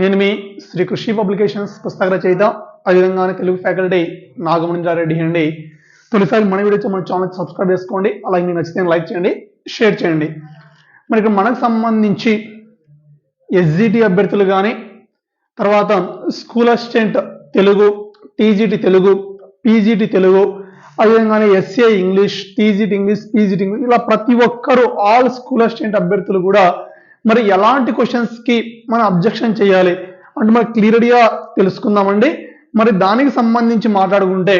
నేను మీ శ్రీ కృషి పబ్లికేషన్స్ పుస్తక రచయిత అదేవిధంగానే తెలుగు ఫ్యాకల్టీ నాగమణింద్రారెడ్డి అండి. తొలిసారి మన వీడియో మన ఛానల్ సబ్స్క్రైబ్ చేసుకోండి. అలాగే మీకు నచ్చితే లైక్ చేయండి షేర్ చేయండి. మరి ఇక్కడ మనకు సంబంధించి ఎస్జిటి అభ్యర్థులు కానీ తర్వాత school assistant Telugu TGT Telugu PGT Telugu అదేవిధంగానే SA English TGT English PGT English ఇలా ప్రతి ఒక్కరు ఆల్ స్కూల్ అసిస్టెంట్ అభ్యర్థులు కూడా మరి ఎలాంటి క్వశ్చన్స్కి మనం అబ్జెక్షన్ చేయాలి? అంటే మనం క్లియర్గా తెలుసుకుందామండి. మరి దానికి సంబంధించి మాట్లాడుకుంటే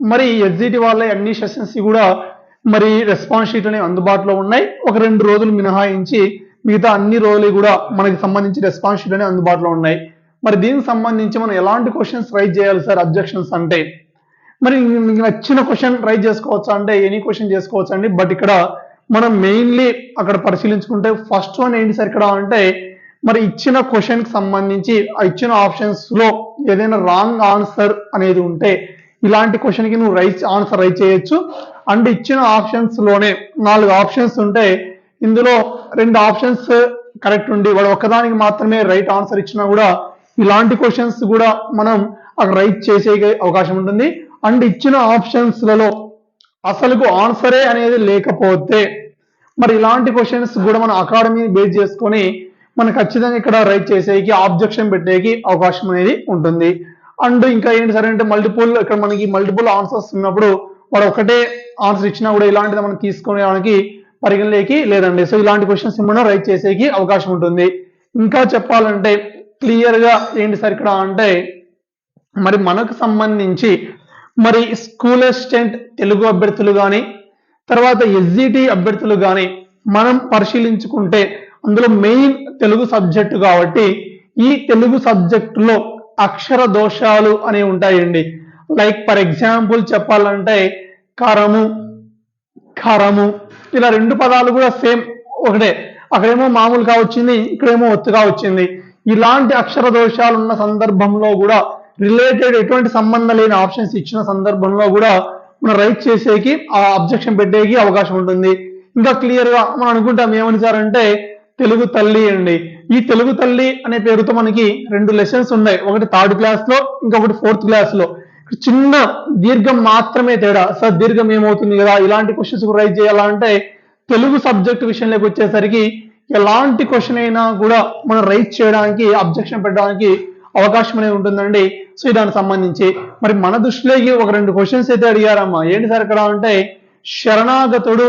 మరి ఎస్జిటి వాళ్ళ అన్ని సెషన్స్ కూడా మరి రెస్పాన్స్ షీట్ అనేవి అందుబాటులో ఉన్నాయి. ఒక రెండు రోజులు మినహాయించి మిగతా అన్ని రోజులు కూడా మనకి సంబంధించి రెస్పాన్స్ షీట్ అనేవి అందుబాటులో ఉన్నాయి. మరి దీనికి సంబంధించి మనం ఎలాంటి క్వశ్చన్స్ రైజ్ చేయాలి సార్? అబ్జెక్షన్స్ అంటే మరి మీకు నచ్చిన క్వశ్చన్ రైజ్ చేసుకోవచ్చా? అంటే ఎనీ క్వశ్చన్ చేసుకోవచ్చు అండి? బట్ ఇక్కడ మనం మెయిన్లీ అక్కడ పరిశీలించుకుంటే ఫస్ట్ వన్ ఏంటి సార్ ఇక్కడ అంటే మరి ఇచ్చిన క్వశ్చన్కి సంబంధించి ఇచ్చిన ఆప్షన్స్లో ఏదైనా రాంగ్ ఆన్సర్ అనేది ఉంటే ఇలాంటి క్వశ్చన్కి నువ్వు రైట్ ఆన్సర్ రైట్ చేయొచ్చు. అండ్ ఇచ్చిన ఆప్షన్స్లోనే నాలుగు ఆప్షన్స్ ఉంటే ఇందులో రెండు ఆప్షన్స్ కరెక్ట్ ఉండి వాడు ఒక్కదానికి మాత్రమే రైట్ ఆన్సర్ ఇచ్చినా కూడా ఇలాంటి క్వశ్చన్స్ కూడా మనం అక్కడ రైట్ చేసే అవకాశం ఉంటుంది. అండ్ ఇచ్చిన ఆప్షన్స్లలో అసలుకు ఆన్సరే అనేది లేకపోతే మరి ఇలాంటి క్వశ్చన్స్ కూడా మన అకాడమీ బేస్ చేసుకొని మనం ఖచ్చితంగా ఇక్కడ రైట్ చేసేకి ఆబ్జెక్షన్ పెట్టేకి అవకాశం అనేది ఉంటుంది. అండ్ ఇంకా ఏంటి సరే అంటే మల్టిపుల్ ఇక్కడ మనకి మల్టిపుల్ ఆన్సర్స్ ఉన్నప్పుడు వాడు ఒకటే ఆన్సర్ ఇచ్చినా కూడా ఇలాంటిది మనం తీసుకోవడానికి పరిగణలోకి లేదండి. సో ఇలాంటి క్వశ్చన్స్ మనం రైట్ చేసేకి అవకాశం ఉంటుంది. ఇంకా చెప్పాలంటే క్లియర్గా ఏంటి సార్ ఇక్కడ అంటే మరి మనకు సంబంధించి మరి స్కూల్ అసిస్టెంట్ తెలుగు అభ్యర్థులు కానీ తర్వాత ఎస్జిటి అభ్యర్థులు కానీ మనం పరిశీలించుకుంటే అందులో మెయిన్ తెలుగు సబ్జెక్టు కాబట్టి ఈ తెలుగు సబ్జెక్టులో అక్షర దోషాలు అనేవి ఉంటాయండి. లైక్ ఫర్ ఎగ్జాంపుల్ చెప్పాలంటే కరము కరము ఇలా రెండు పదాలు కూడా సేమ్ ఒకటే. అక్కడేమో మామూలుగా వచ్చింది ఇక్కడేమో ఒత్తుగా వచ్చింది. ఇలాంటి అక్షర దోషాలు ఉన్న సందర్భంలో కూడా రిలేటెడ్ ఎటువంటి సంబంధం లేని ఆప్షన్స్ ఇచ్చిన సందర్భంలో కూడా మనం రైట్ చేసేకి ఆ అబ్జెక్షన్ పెట్టేకి అవకాశం ఉంటుంది. ఇంకా క్లియర్గా మనం అనుకుంటాం ఏమని సార్ అంటే తెలుగు తల్లి అండి. ఈ తెలుగు తల్లి అనే పేరుతో మనకి రెండు లెసన్స్ ఉన్నాయి. ఒకటి థర్డ్ క్లాస్లో ఇంకొకటి ఫోర్త్ క్లాస్లో. చిన్న దీర్ఘం మాత్రమే తేడా. సార్ దీర్ఘం ఏమవుతుంది కదా? ఇలాంటి క్వశ్చన్స్ రైజ్ చేయాలంటే తెలుగు సబ్జెక్ట్ విషయంలోకి వచ్చేసరికి ఎలాంటి క్వశ్చన్ అయినా కూడా మనం రైజ్ చేయడానికి అబ్జెక్షన్ పెట్టడానికి అవకాశం అనేది ఉంటుందండి. సో దానికి సంబంధించి మరి మన దృష్టిలోకి ఒక రెండు క్వశ్చన్స్ అయితే అడిగారమ్మా. ఏంటి సార్ ఇక్కడ అంటే శరణాగతుడు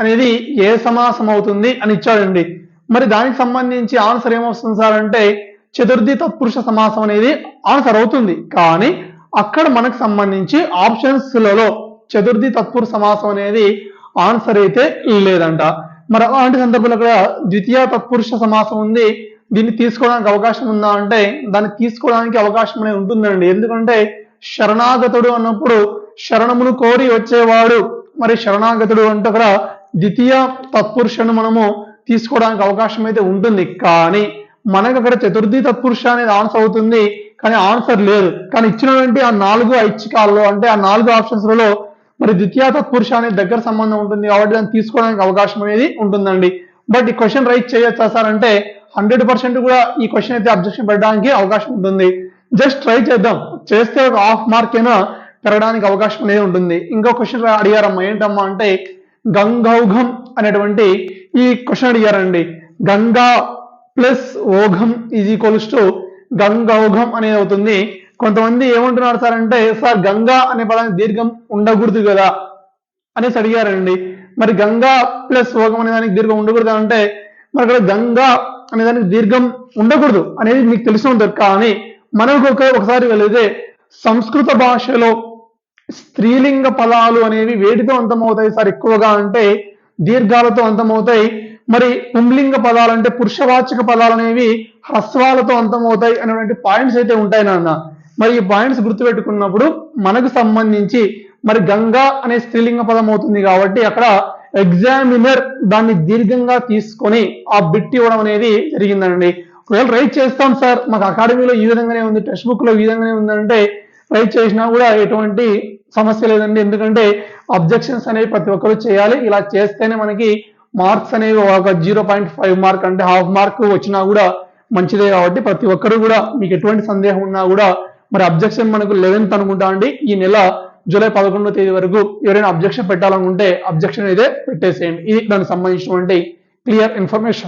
అనేది ఏ సమాసం అవుతుంది అని ఇచ్చాడండి. మరి దానికి సంబంధించి ఆన్సర్ ఏమొస్తుంది సార్ అంటే చతుర్థి తత్పురుష సమాసం అనేది ఆన్సర్ అవుతుంది. కానీ అక్కడ మనకు సంబంధించి ఆప్షన్స్లలో చతుర్థి తత్పురుష సమాసం అనేది ఆన్సర్ అయితే లేదంట. మరి అలాంటి సందర్భంలో ద్వితీయ తత్పురుష సమాసం ఉంది. దీన్ని తీసుకోవడానికి అవకాశం ఉందా అంటే దాన్ని తీసుకోవడానికి అవకాశం అనేది ఉంటుందండి. ఎందుకంటే శరణాగతుడు అన్నప్పుడు శరణమును కోరి వచ్చేవాడు. మరి శరణాగతుడు అంటే అక్కడ ద్వితీయ తత్పురుషను మనము తీసుకోవడానికి అవకాశం అయితే ఉంటుంది. కానీ మనకు అక్కడ చతుర్థి తత్పురుష అనేది ఆన్సర్ అవుతుంది. కానీ ఆన్సర్ లేదు. కానీ ఇచ్చినటువంటి ఆ నాలుగు ఐచ్ఛికాల్లో అంటే ఆ నాలుగు ఆప్షన్స్లలో మరి ద్వితీయ తత్పురుష అనేది దగ్గర సంబంధం ఉంటుంది కాబట్టి దాన్ని తీసుకోవడానికి అవకాశం అనేది ఉంటుందండి. బట్ ఈ క్వశ్చన్ రైట్ చేయొచ్చా సార్ అంటే హండ్రెడ్ పర్సెంట్ కూడా ఈ క్వశ్చన్ అయితే అబ్జెక్షన్ పెట్టడానికి అవకాశం ఉంటుంది. జస్ట్ ట్రై చేద్దాం. చేస్తే ఒక హాఫ్ మార్క్ అయినా పెరగడానికి అవకాశం అనేది ఉంటుంది. ఇంకో క్వశ్చన్ అడిగారమ్మా. ఏంటమ్మా అంటే గంగౌఘం అనేటువంటి ఈ క్వశ్చన్ అడిగారండి. గంగా ప్లస్ ఓఘం ఈజ్ ఈక్వల్స్ టు గంగౌఘం అనేది అవుతుంది. కొంతమంది ఏమంటున్నారు సార్ అంటే సార్ గంగా అనే పదానికి దీర్ఘం ఉండకూడదు కదా అనేసి అడిగారండి. మరి గంగా ప్లస్ ఓఘం అనే దానికి దీర్ఘం ఉండకూడదు అంటే మరి ఇక్కడ గంగా అనే దానికి దీర్ఘం ఉండకూడదు అనేది మీకు తెలిసి ఉంటుంది. కానీ మనకు ఒక ఒకసారి వెళితే సంస్కృత భాషలో స్త్రీలింగ పదాలు అనేవి వేటితో అంతమవుతాయి? సార్ ఎక్కువగా అంటే దీర్ఘాలతో అంతమవుతాయి. మరి పుంలింగ పదాలు అంటే పురుషవాచక పదాలు అనేవి హ్రస్వాలతో అంతమవుతాయి అనేటువంటి పాయింట్స్ అయితే ఉంటాయి నాన్న. మరి ఈ పాయింట్స్ గుర్తుపెట్టుకున్నప్పుడు మనకు సంబంధించి మరి గంగా అనే స్త్రీలింగ పదం అవుతుంది కాబట్టి అక్కడ ఎగ్జామినర్ దాన్ని దీర్ఘంగా తీసుకొని ఆ బిట్ ఇవ్వడం అనేది జరిగిందండి. ఒకవేళ రైట్ చేస్తాం సార్ మాకు అకాడమీలో ఈ విధంగానే ఉంది టెక్స్ట్ బుక్లో ఈ విధంగానే ఉందంటే రైట్ చేసినా కూడా ఎటువంటి సమస్య లేదండి. ఎందుకంటే అబ్జెక్షన్స్ అనేవి ప్రతి ఒక్కరు చేయాలి. ఇలా చేస్తేనే మనకి మార్క్స్ అనేవి ఒక జీరో పాయింట్ ఫైవ్ మార్క్ అంటే హాఫ్ మార్క్ వచ్చినా కూడా మంచిదే కాబట్టి ప్రతి ఒక్కరు కూడా మీకు ఎటువంటి సందేహం ఉన్నా కూడా మరి అబ్జెక్షన్ మనకు లెవెన్త్ అనుకుంటా అండి. ఈ నెల జూలై పదకొండో తేదీ వరకు ఎవరైనా అబ్జెక్షన్ పెట్టాలనుకుంటే అబ్జెక్షన్ అయితే పెట్టేసేయండి. ఇది దానికి సంబంధించినటువంటి క్లియర్ ఇన్ఫర్మేషన్